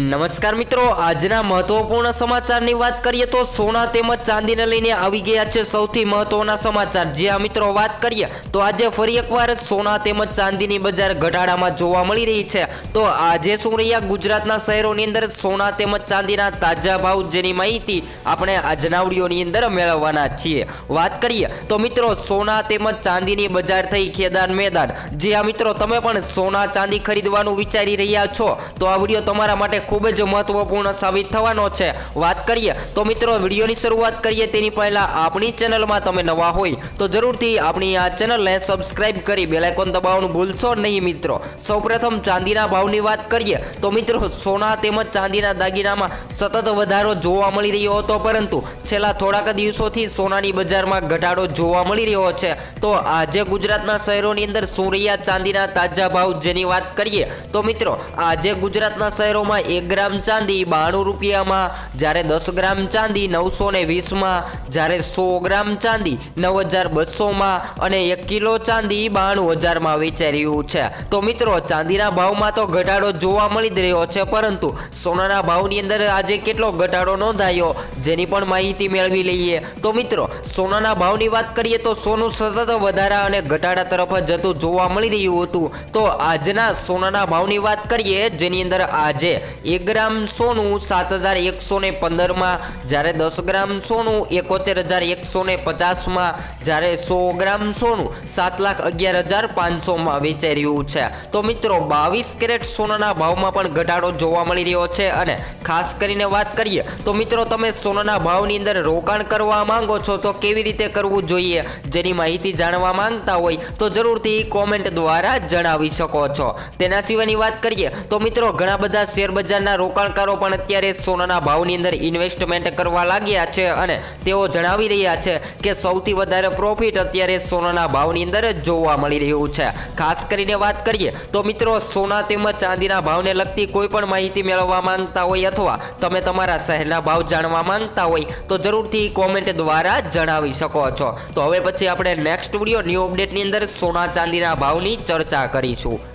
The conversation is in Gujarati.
નમસ્કાર મિત્રો, આજના મહત્વપૂર્ણ સમાચારની વાત કરીએ તો સોના તેમજ ચાંદીને લઈને આવી ગયા છે સૌથી મહત્વના સમાચાર. જે આ મિત્રો વાત કરીએ, તો આજે ફરી એકવાર સોના તેમજ ચાંદીની બજાર ઘટાડામાં જોવા મળી રહી છે. તો આજે શું રહ્યા ગુજરાતના શહેરોની અંદર સોના તેમજ ચાંદીના તાજા ભાવ જેની માહિતી આપણે આજના વિડીયોની અંદર મેળવવાના છીએ. વાત કરીએ, તો મિત્રો સોના તેમજ ચાંદીની બજાર થઈ ખેદાન મેદાન. જે આ મિત્રો તમે પણ સોના ચાંદી ખરીદવાનું વિચારી રહ્યા છો, તો આ વીડિયો તમારા માટે ખૂબ જ મહત્વપૂર્ણ સાબિત થવાનો છે. વાત કરીએ તો મિત્રો વિડીયોની શરૂઆત કરીએ તેની પહેલાં આપણી ચેનલમાં તમે નવા હોય તો જરૂરથી આપણી આ ચેનલને સબસ્ક્રાઇબ કરી બેલાઇકોન દબાવવાનું ભૂલશો નહીં મિત્રો. સૌપ્રથમ ચાંદીના ભાવની વાત કરીએ તો મિત્રો સોના તેમજ ચાંદીના દાગીનામાં સતત વધારો જોવા મળી રહ્યો હતો પરંતુ છેલ્લા થોડાક દિવસોથી સોનાની બજારમાં ઘટાડો જોવા મળી રહ્યો છે. તો આજે ગુજરાતના શહેરોની અંદર સૂર્યા ચાંદીના તાજા ભાવ જેની વાત કરીએ તો મિત્રો આજે ગુજરાતના શહેરોમાં એક ગ્રામ ચાંદી બાણું રૂપિયામાં, જ્યારે દસ ગ્રામ ચાંદી નવસો ને વીસમાં, જ્યારે સો ગ્રામ ચાંદી નવ હજાર બસોમાં અને એક કિલો ચાંદી બાણું હજારમાં વેચાઈ રહ્યું છે. તો મિત્રો, ચાંદીના ભાવમાં તો ઘટાડો જોવા મળી જ રહ્યો છે, પરંતુ સોનાના ભાવની અંદર આજે કેટલો ઘટાડો નોંધાયો, જેની પણ માહિતી મેળવી લઈએ. તો મિત્રો, સોનાના ભાવની વાત કરીએ તો સોનું સતત વધારા અને ઘટાડા તરફ જતું જોવા મળી રહ્યું હતું. તો આજના સોનાના ભાવની વાત કરીએ, જેની અંદર આજે એક ગ્રામ સોનું સાત હજાર એકસો ને પંદરમાં, જ્યારે દસ ગ્રામ સોનું એકોતેર હજાર એકસો ને પચાસમાં, જ્યારે સો ગ્રામ સોનું સાત લાખ અગિયાર હજાર પાંચસોમાં વેચાઈ રહ્યું છે. તો મિત્રો, બાવીસ કેરેટ સોનાના ભાવમાં પણ ઘટાડો જોવા મળી રહ્યો છે અને ખાસ કરીને વાત કરીએ, તો મિત્રો, તમે સોનાના ભાવની અંદર રોકાણ કરવા માંગો છો, તો કેવી રીતે કરવું જોઈએ? જેની માહિતી જાણવા માંગતા હોય, તો જરૂરથી કોમેન્ટ દ્વારા જણાવી શકો છો. તેના સિવાયની વાત કરીએ, તો મિત્રો, ઘણા બધા શેર બજારના રોકાણકારો પણ અત્યારે સોનાના ભાવની અંદર ઇન્વેસ્ટમેન્ટ કરવા લાગ્યા છે અને તેઓ જણાવી રહ્યા છે કે સૌથી વધારે પ્રોફિટ અત્યારે સોનાના ભાવની અંદર જોવા મળી રહ્યું છે. ખાસ કરીને વાત કરીએ તો મિત્રો, સોના તેમજ ચાંદીના ભાવને લગતી કોઈ પણ માહિતી મેળવવા માંગતા હોય અથવા તમે તમારા શહેરના ભાવ જાણવા માંગતા હોય તો જરૂરથી કોમેન્ટ દ્વારા જણાવી શકો છો. તો હવે પછી આપણે નેક્સ્ટ વીડિયો ન્યૂ અપડેટની અંદર સોના ચાંદીના ભાવની ચર્ચા કરીશું.